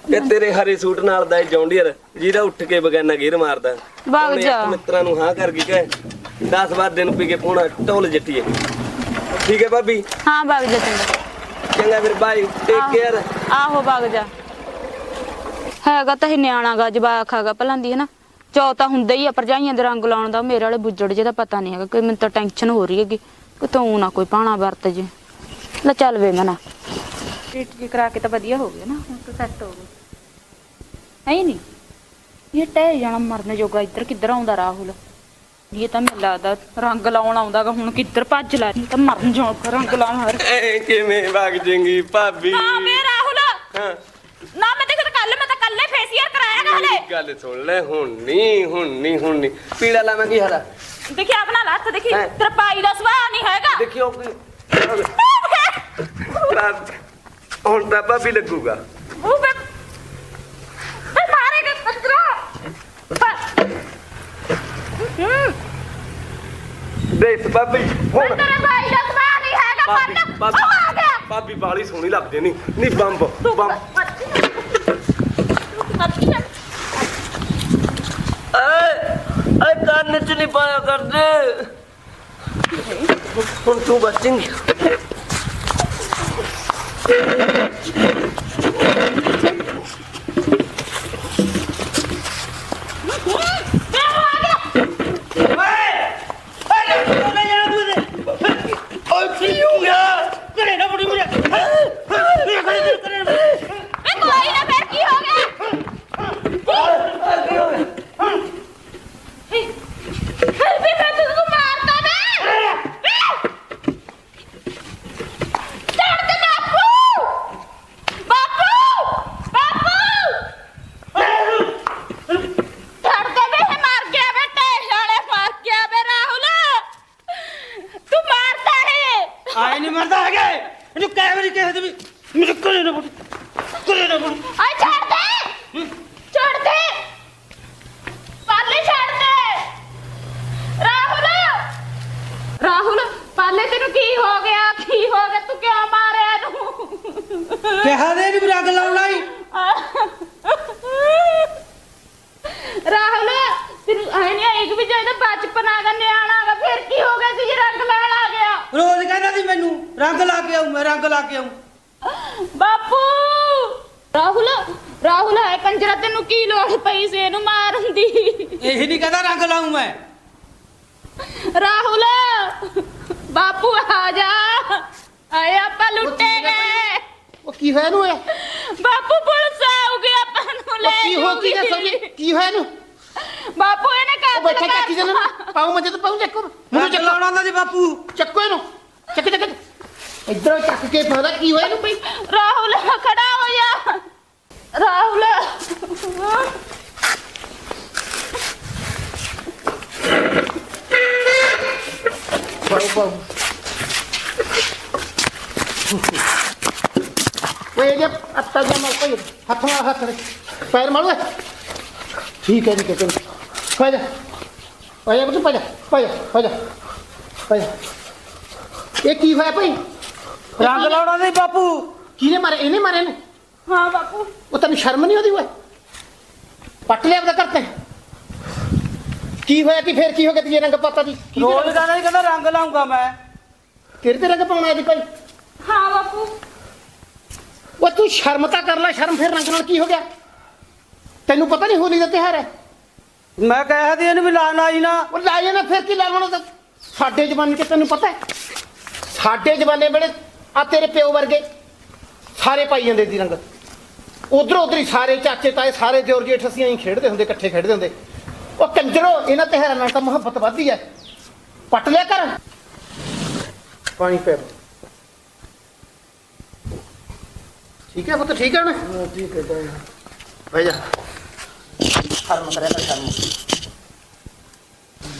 S4: ਕਿ ਤੇਰੇ ਹਰੇ ਸੂਟ ਨਾਲ ਦਾ ਜੌਂਡੀਅਰ ਜਿਹਦਾ ਉੱਠ ਕੇ ਬਗਾਨਾ ਗੇਰ ਮਾਰਦਾ।
S2: ਭਾਗ
S4: ਉਹਨੇ
S2: ਜਾ।
S4: ਮਿੱਤਰਾਂ ਨੂੰ ਹਾਂ ਕਰ ਗਈ ਕਹੇ। 10 ਵਾਰ ਦਿਨ ਪੀ ਕੇ ਪੋਣਾ ਢੋਲ ਜੱਟੀਏ। ਠੀਕ ਹੈ ਭਾਬੀ?
S2: ਹਾਂ ਭਾਗ ਜਾ ਚੰਗਾ।
S4: ਚੰਗਾ ਫਿਰ ਬਾਈ ਟੇਕ ਕੇਅਰ
S2: ਆਹੋ ਭਾਗ ਜਾ। ਹੈਗਾ ਤਾਂ ਇਹ ਨਿਆਣਾ ਗਾ ਜਵਾਕ ਹੈਗਾ ਭਲਾਂ ਦੀ ਹੈ ਨਾ। ਚੌ ਤਾਂ ਹੁੰਦਾ ਹੀ ਆ ਭਰਜਾਈਆਂ ਦੇ ਰੰਗ ਲਾਉਣ ਦਾ ਮੇਰੇ ਵਾਲੇ ਬੁੱਜੜ ਜੇ ਦਾ ਪਤਾ ਨਹੀਂ ਹੈਗਾ ਕਿ ਮੈਨੂੰ ਤਾਂ ਟੈਨਸ਼ਨ ਹੋ ਰਹੀ ਹੈਗੀ। ਕਿ ਤੂੰ ਨਾ ਕੋਈ ਪਾਣਾ ਵਰਤ ਜੇ। ਲੈ ਚੱਲ ਵੇ ਮਨਾ। ਟ੍ਰੀਟ ਜੀ ਕਰਾ ਕੇ ਤਾਂ ਵਧੀਆ ਹੋ ਗਿਆ ਨਾ ਹੁਣ ਤਾਂ ਸੈੱਟ ਹੋ ਗਿਆ ਹੈ ਨਹੀਂ। ਇਹ ਟਹਿ ਜਾਣਾ ਮਰਨ ਜੋਗਾ ਇੱਧਰ ਕਿੱਧਰ ਆਉਂਦਾ ਰਾਹੁਲ? ਇਹ ਤਾਂ ਮੈਨੂੰ ਲੱਗਦਾ ਰੰਗ ਲਾਉਣ ਆਉਂਦਾਗਾ ਹੁਣ ਕਿੱਧਰ ਭੱਜ ਲੈ। ਤਾਂ ਮਰਨ ਜੋਗਾ ਰੰਗ ਲਾਉਣ ਹਰ।
S4: ਐ ਕਿਵੇਂ ਵਗ ਜੇਂਗੀ ਭਾਬੀ?
S2: ਹਾਂ ਵੇ ਰਾਹੁਲ।
S4: ਹਾਂ।
S2: ਨਾ ਮੈਂ ਦੇਖ ਕੱਲ ਮੈਂ ਤਾਂ ਕੱਲੇ ਫੇਸੀਅਲ ਕਰਾਇਆਗਾ ਹਲੇ
S4: ਗੱਲ ਸੁਣ ਲੈ ਹੁਣ ਨਹੀਂ ਹੁਣ ਨਹੀਂ ਹੁਣ ਨਹੀਂ। ਪੀੜਾ ਲਾਵਾਂਗੀ ਹਰਾ
S2: ਦੇਖੀ ਆਪਣਾ ਲੱਥ ਦੇਖੀ
S4: ਹੈਂ?
S2: ਤੇਰਾ ਪਾਈ ਦਾ ਸੁਭਾਅ ਨਹੀਂ ਹੈਗਾ।
S4: ਦੇਖਿਓ ਕੀ ਹੁਣ ਤਾਂ ਭਾਬੀ ਲੱਗੂਗਾ।
S2: ਉਹ ਵੇ। ਵੇ ਮਾਰੇਗਾ ਕੰਦਰਾ ਹੂੰ।
S4: ਦੇਖ ਭਾਬੀ ਹੁਣ
S2: ਤੇਰੇ ਭਾਈ ਦਾ ਸੁਭਾਅ ਨਹੀਂ ਹੈਗਾ
S4: ਭਾਬੀ
S2: ਮਰਨ
S4: ਭਾਬੀ
S2: ਉਹ ਆ ਗਿਆ।
S4: ਭਾਬੀ ਬਾਲੀ ਸੋਹਣੀ ਲੱਗਦੀ ਨਹੀਂ ਨਹੀਂ ਬੰਬ ਬੰਬ। ਏ ਕੰਨ ਚ ਨਹੀਂ ਪਾਇਆ ਕਰਦੇ। ਹੁਣ ਤੂੰ ਬਚੇਂਗੀ
S2: ਵੇ ਕੋਈ ਨਾ ਫਿਰ ਕੀ ਹੋ ਗਿਆ ਫਿਰ ਵੀ ਮੈਂ ਤੈਨੂੰ ਮਾਰਦਾ ਮੈਂ ਛੱਡ ਦੇ ਬਾਪੂ ਬਾਪੂ ਬਾਪੂ ਛੱਡ ਦੇ ਵੇ ਇਹ ਮਰ ਗਿਆ ਬੇਟੇ ਨਾਲੇ ਮਰ ਗਿਆ ਵੇ ਰਾਹੁਲ ਤੂੰ ਮਾਰਦਾ ਹੈ
S5: ਆਏ ਨਹੀਂ ਮਰਦਾ ਹੈਗੇ ਇਹਨੂੰ ਕੈਮਰੇ ਕਿਸੇ ਦੇ ਵੀ ਮੇਰੇ ਕੋਲੇ ਨਾ ਬੁੱਟ ਕੋਲੇ ਨਾ ਬੁੱਟ
S2: ਆ ਛੱਡ ਦੇ! ਛੱਡ ਦੇ! ਪਾਲੇ ਛੱਡ ਦੇ! ਰਾਹੁਲ! ਰਾਹੁਲ ਪਾਲੇ ਤੈਨੂੰ ਕੀ ਹੋ ਗਿਆ? ਕੀ ਹੋ ਗਿਆ? ਤੂੰ ਕਿਉਂ ਮਾਰਿਆ ਇਹਨੂੰ?
S5: ਕਿਹਾ ਦੇ ਨਹੀਂ ਰੰਗ ਲਾਉਣਾ ਹੀ
S2: ਰਾਹੁਲ ਤੈਨੂੰ ਐ ਨਹੀਂ ਇੱਕ ਵੀ ਜਿਹੜਾ ਬਚਪਨ ਆ ਗਿਆ ਨਿਆਣਾ ਆ ਗਿਆ ਫਿਰ ਕੀ ਹੋ ਗਿਆ? ਸੀ ਜੇ ਰੰਗ ਲੈਣ ਆ ਗਿਆ।
S5: ਰੋਜ਼ ਕਹਿੰਦਾ ਸੀ ਮੈਨੂੰ ਰੰਗ ਲਾ ਕੇ ਆਉਂ ਮੈਂ ਰੰਗ ਲਾ ਕੇ ਆਉਂ
S2: ਬਾਪੂ! ਰਾਹੁਲ ਰਾਹੁਲ ਹੈ ਕੰਜਰਾ ਤੈਨੂੰ ਕੀ ਲੋੜ ਪਈ ਸੀ? ਇਹਨੂੰ ਮਾਰਨ ਦੀ।
S5: ਇਹੀ ਨਹੀਂ ਕਹਿੰਦਾ ਰੰਗ ਲਾਉਂ ਮੈਂ।
S2: ਰਾਹੁਲ ਬਾਪੂ ਆ ਜਾ। ਆਏ ਆਪਾਂ ਲੁੱਟੇ ਗਏ।
S3: ਉਹ ਕੀ ਹੋਇਆ ਇਹਨੂੰ ਇਹ?
S2: ਬਾਪੂ ਪੁਲਿਸ ਆਉਗੀ ਆਪਾਂ ਨੂੰ ਲੈ
S3: ਕੀ ਹੋ ਕੀ ਦੱਸੋ ਜੀ। ਕੀ ਹੋਇਆ ਇਹਨੂੰ?
S2: ਬਾਪੂ ਇਹਨੇ ਕਾਤਲ
S3: ਬੈਠਾ ਚੱਕੀ ਜਨ ਪਾਉ ਮੰਜੇ ਤੇ ਪਾਉ ਚੱਕੋ। ਮੈਨੂੰ ਚੱਕੋ।
S5: ਲਾਉਣਾ ਦਾ ਜੀ ਬਾਪੂ।
S3: ਚੱਕੋ ਇਹਨੂੰ। ਚੱਕ ਚੱਕ। ਇਧਰੋਂ ਚੱਕ ਕੇ ਫਾਦਾ ਕੀ ਹੋਇਆ ਇਹਨੂੰ ਬਈ?
S2: ਰਾਹੁਲ ਖੜਾ ਹੋ ਜਾ। ਰਾਹੁਲ।
S3: ਓਏ ਜੇ ਅੱਤਾ ਜਾ ਮਾਰ ਕੋਈ ਹੱਥ ਹੱਥ ਦੇ ਪੈਰ ਮਾਰ ਓਏ ਠੀਕ ਹੈ ਜੀ ਕਿ ਪਾ ਜਾ। ਪਾ ਜਾ ਬੁੱਤ ਪਾ ਜਾ। ਪਾ ਜਾ ਪਾ ਜਾ। ਪਾ ਜਾ। ਇਹ ਕੀ ਹੋਇਆ ਭਾਈ?
S5: ਰੰਗ ਲਾਉਣਾ ਦਾ ਜੀ ਬਾਪੂ।
S3: ਕਿਹਨੇ ਮਾਰੇ? ਇਹਨੇ ਮਾਰੇ ਨੇ
S2: ਹਾਂ ਬਾਪੂ।
S3: ਉਹ ਤੈਨੂੰ ਸ਼ਰਮ ਨਹੀਂ ਆਉਂਦੀ ਓਏ? ਪੱਟ ਲਿਆ ਆਪਦਾ ਕਰਤੇ ਕੀ ਹੋਇਆ ਕਿ ਫੇਰ? ਕੀ ਹੋ ਗਿਆ ਤੀਏ ਰੰਗ ਪਾਤਾ ਜੀ ਕੀ
S5: ਰੋਜ਼ ਕਹਿੰਦਾ ਜੀ ਕਹਿੰਦਾ ਰੰਗ ਲਾਉਂਗਾ ਮੈਂ।
S3: ਤੇਰੇ ਤੇ ਰੰਗ ਪਾਉਣਾ ਅੱਜ ਭਾਈ।
S2: ਹਾਂ ਬਾਪੂ।
S3: ਉਹ ਤੂੰ ਸ਼ਰਮ ਤਾਂ ਕਰ ਲੈ ਸ਼ਰਮ ਫਿਰ ਰੰਗ ਨਾਲ ਕੀ ਹੋ ਗਿਆ? ਤੈਨੂੰ ਪਤਾ ਨਹੀਂ ਹੋਲੀ ਦਾ ਤਿਉਹਾਰ ਹੈ?
S5: ਮੈਂ ਕਹਿਆ ਦੀ ਇਹਨੂੰ ਵੀ ਲਾ ਜੀ ਨਾ।
S3: ਉਹ ਲਾਏ ਨਾ ਫਿਰ ਕੀ ਲਾਉਣਾ ਤਾਂ? ਸਾਡੇ ਜ਼ਮਾਨੇ 'ਚ ਤੈਨੂੰ ਪਤਾ ਹੈ? ਸਾਡੇ ਜ਼ਮਾਨੇ ਵੇਲੇ ਆ ਤੇਰੇ ਪਿਓ ਵਰਗੇ ਸਾਰੇ ਪਾਈ ਜਾਂਦੇ ਸੀ ਰੰਗ। ਉਧਰ ਉਧਰ ਹੀ ਸਾਰੇ ਚਾਚੇ ਤਾਏ ਸਾਰੇ ਦਿਓਰ ਜੇਠ ਅਸੀਂ ਐਂ ਖੇਡਦੇ ਹੁੰਦੇ ਇਕੱਠੇ ਖੇਡਦੇ ਹੁੰਦੇ। ਉਹ ਕੰਜਰੋ ਇਹਨਾਂ ਤਿਉਹਾਰਾਂ ਨਾਲ ਤਾਂ ਮੁਹੱਬਤ ਵੱਧਦੀ ਹੈ ਪੱਟ ਲਿਆ ਕਰ। ਪਾਣੀ ਪੈ। ਠੀਕ ਹੈ ਪੁੱਤ ਠੀਕ ਹੈ ਨਾ? ਠੀਕ ਹੈ ਭਾਈ ਜਾ। ਸ਼ਰਮ ਕਰਿਆ ਕਰ ਸ਼ਰਮ।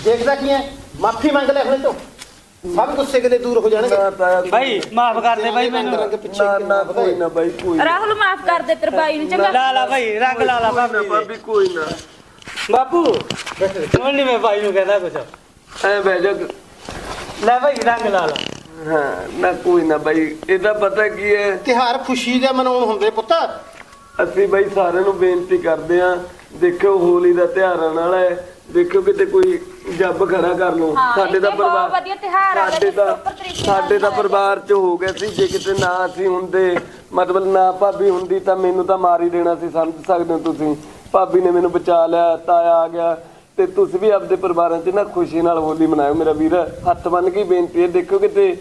S3: ਦੇਖਦਾ ਕੀ ਹੈ ਮਾਫੀ ਮੰਗ ਲੈ ਆਪਣੇ ਤੋਂ। ਸਭ ਗੁੱਸੇ ਕਿਤੇ ਦੂਰ ਹੋ ਜਾਣਗੇ।
S5: ਬਾਈ ਮਾਫ ਕਰ ਦੇ ਬਾਈ
S3: ਰੰਗ
S5: ਮੈਨੂੰ।
S3: ਰੰਗ ਪਿੱਛੇ
S4: ਨਾ ਨਾ ਕੋਈ ਨਾ ਬਾਈ ਕੋਈ ਨਾ।
S2: ਰਾਹੁਲ ਮਾਫ ਕਰ ਦੇ ਤੇਰੇ ਬਾਈ ਨੂੰ ਚੰਗਾ।
S5: ਲਾ ਲਾ ਬਾਈ ਰੰਗ ਲਾ ਲਾ
S4: ਕੋਈ ਨਾ ਭਾਬੀ ਕੋਈ ਨਾ।
S5: ਬਾਪੂ। ਹੁਣ ਨਹੀਂ ਮੈਂ ਬਾਈ ਨੂੰ ਕਹਿੰਦਾ ਕੁਛ।
S4: ਐ ਬਹਿ ਜਾ।
S5: ਲੈ ਬਾਈ ਰੰਗ ਲਾ ਲਾ।
S4: ਹਾਂ ਨਾ ਕੋਈ ਨਾ ਬਾਈ ਇਹਦਾ ਪਤਾ ਕੀ ਹੈ?
S3: ਤਿਹਾਰ ਖੁਸ਼ੀ ਦੇ ਮਨਾਉਣ ਹੁੰਦੇ ਪੁੱਤ।
S4: ਅਸੀਂ ਬਾਈ ਸਾਰਿਆਂ ਨੂੰ ਬੇਨਤੀ ਕਰਦੇ ਆਂ ਦੇਖਿਓ ਹੋਲੀ ਦਾ ਤਿਉਹਾਰ ਆਉਣ ਵਾਲਾ ਹੈ। ਦੇਖਿਓ ਕਿਤੇ ਕੋਈ ਜੱਬ ਖੜਾ ਕਰ ਲਓ
S2: ਹਾਂ,
S4: ਸਾਡੇ ਦਾ
S2: ਇਹ ਬਹੁਤ
S4: ਪਰਿਵਾਰ
S2: ਵਧੀਆ ਤਿਉਹਾਰ ਆ,
S4: ਸਾਡੇ ਦਾ
S2: proper ਤਰੀਕੇ ਨਾਲ
S4: ਸਾਡੇ ਦਾ
S2: ਮਨਾਇਆ
S4: ਪਰਿਵਾਰ ਚ ਹੋ ਗਿਆ ਸੀ। ਜੇ ਕਿਤੇ ਨਾ ਅਸੀਂ ਹੁੰਦੇ ਮਤਲਬ ਨਾ ਭਾਬੀ ਹੁੰਦੀ ਤਾਂ ਮੈਨੂੰ ਤਾਂ ਮਾਰ ਹੀ ਦੇਣਾ ਸੀ। ਸਮਝ ਸਕਦੇ ਹੋ ਤੁਸੀਂ। ਭਾਬੀ ਨੇ ਮੈਨੂੰ ਬਚਾ ਲਿਆ ਤਾਇਆ ਆ ਗਿਆ। ਤੇ ਤੁਸੀਂ ਵੀ ਆਪਦੇ ਪਰਿਵਾਰਾਂ 'ਚ ਨਾ ਖੁਸ਼ੀ ਨਾਲ ਹੋਲੀ ਮਨਾਇਓ। ਮੇਰਾ ਵੀਰ ਹੱਥ ਬੰਨ ਕੇ ਬੇਨਤੀ ਹੈ ਦੇਖੋ ਕਿਤੇ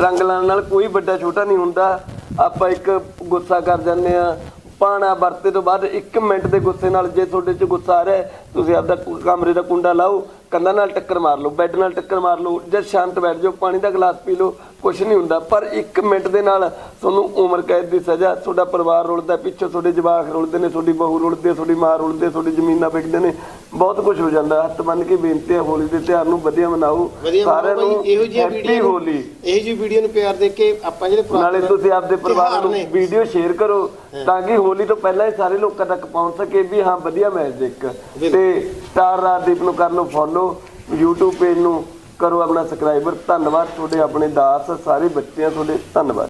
S4: ਰੰਗ ਲਾਉਣ ਨਾਲ ਕੋਈ ਵੱਡਾ ਛੋਟਾ ਨਹੀਂ ਹੁੰਦਾ। ਆਪਾਂ ਇੱਕ ਗੁੱਸਾ ਕਰ ਜਾਂਦੇ ਆ ਪਾਣਾ, ਵਰਤੇ ਤੋਂ ਬਾਅਦ 1 ਮਿੰਟ ਦੇ ਗੁੱਸੇ ਨਾਲ ਜੇ ਤੁਹਾਡੇ 'ਚ ਗੁੱਸਾ ਆ ਰਿਹਾ ਤੁਸੀਂ ਆਪਦਾ ਕਮਰੇ ਦਾ ਕੁੰਡਾ ਲਾਓ, ਕੰਧਾਂ ਨਾਲ ਟੱਕਰ ਮਾਰ ਲਓ, ਬੈੱਡ ਨਾਲ ਟੱਕਰ ਮਾਰ ਲਓ ਜਦ ਸ਼ਾਂਤ ਬੈਠ ਜਾਓ, ਪਾਣੀ ਦਾ ਗਲਾਸ ਪੀ ਲਓ ਕੁਝ ਨਹੀਂ ਹੁੰਦਾ ਪਰ 1 ਮਿੰਟ ਦੇ ਨਾਲ ਤੁਹਾਨੂੰ ਉਮਰ ਕੈਦ ਦੀ ਸਜ਼ਾ ਤੁਹਾਡਾ ਪਰਿਵਾਰ ਰੁਲਦਾ ਪਿੱਛੇ ਤੁਹਾਡੇ ਜਵਾਕ ਰੁਲਦੇ ਨੇ ਤੁਹਾਡੀ ਬਹੂ ਰੁਲਦੀ ਹੈ ਤੁਹਾਡੀ ਮਾਂ ਰੁਲਦੀ ਹੈ ਤੁਹਾਡੀ ਜ਼ਮੀਨਾਂ ਵਿਕਦੇ ਨੇ ਬਹੁਤ ਕੁਝ ਹੋ ਜਾਂਦਾ। ਹੱਥ ਬੰਨ ਕੇ ਬੇਨਤੀ ਹੈ ਹੋਲੀ ਦੇ ਤਿਉਹਾਰ ਨੂੰ ਵਧੀਆ ਮਨਾਓ। ਸਾਰਿਆਂ ਨੂੰ
S3: ਇਹੋ ਜਿਹੀ ਵੀਡੀਓ
S4: ਹੋਲੀ।
S3: ਇਹੋ ਜਿਹੀ ਵੀਡੀਓ ਨੂੰ ਪਿਆਰ ਦੇ ਕੇ ਆਪਾਂ ਜਿਹੜੇ
S4: ਨਾਲੇ ਤੁਸੀਂ ਆਪਦੇ ਪਰਿਵਾਰ
S3: ਨੂੰ
S4: ਵੀਡੀਓ ਸ਼ੇਅਰ ਕਰੋ ਤਾਂ ਕਿ ਹੋਲੀ ਤੋਂ ਪਹਿਲਾਂ ਹੀ ਸਾਰੇ ਲੋਕਾਂ ਤੱਕ ਪਹੁੰਚ ਸਕੇ ਵੀ ਹਾਂ ਵਧੀਆ ਮੈਚ ਦੇਖ। ਤੇ ਸਟਾਰ ਰਾਜਦੀਪ ਨੂੰ ਕਰ ਲਓ ਫੋਲੋ YouTube ਪੇਜ ਨੂੰ ਕਰੋ ਆਪਣਾ ਸਬਸਕ੍ਰਾਈਬਰ ਧੰਨਵਾਦ ਤੁਹਾਡੇ ਆਪਣੇ ਦਾਸ ਸਾਰੇ ਬੱਚਿਆਂ ਤੁਹਾਡੇ। ਧੰਨਵਾਦ।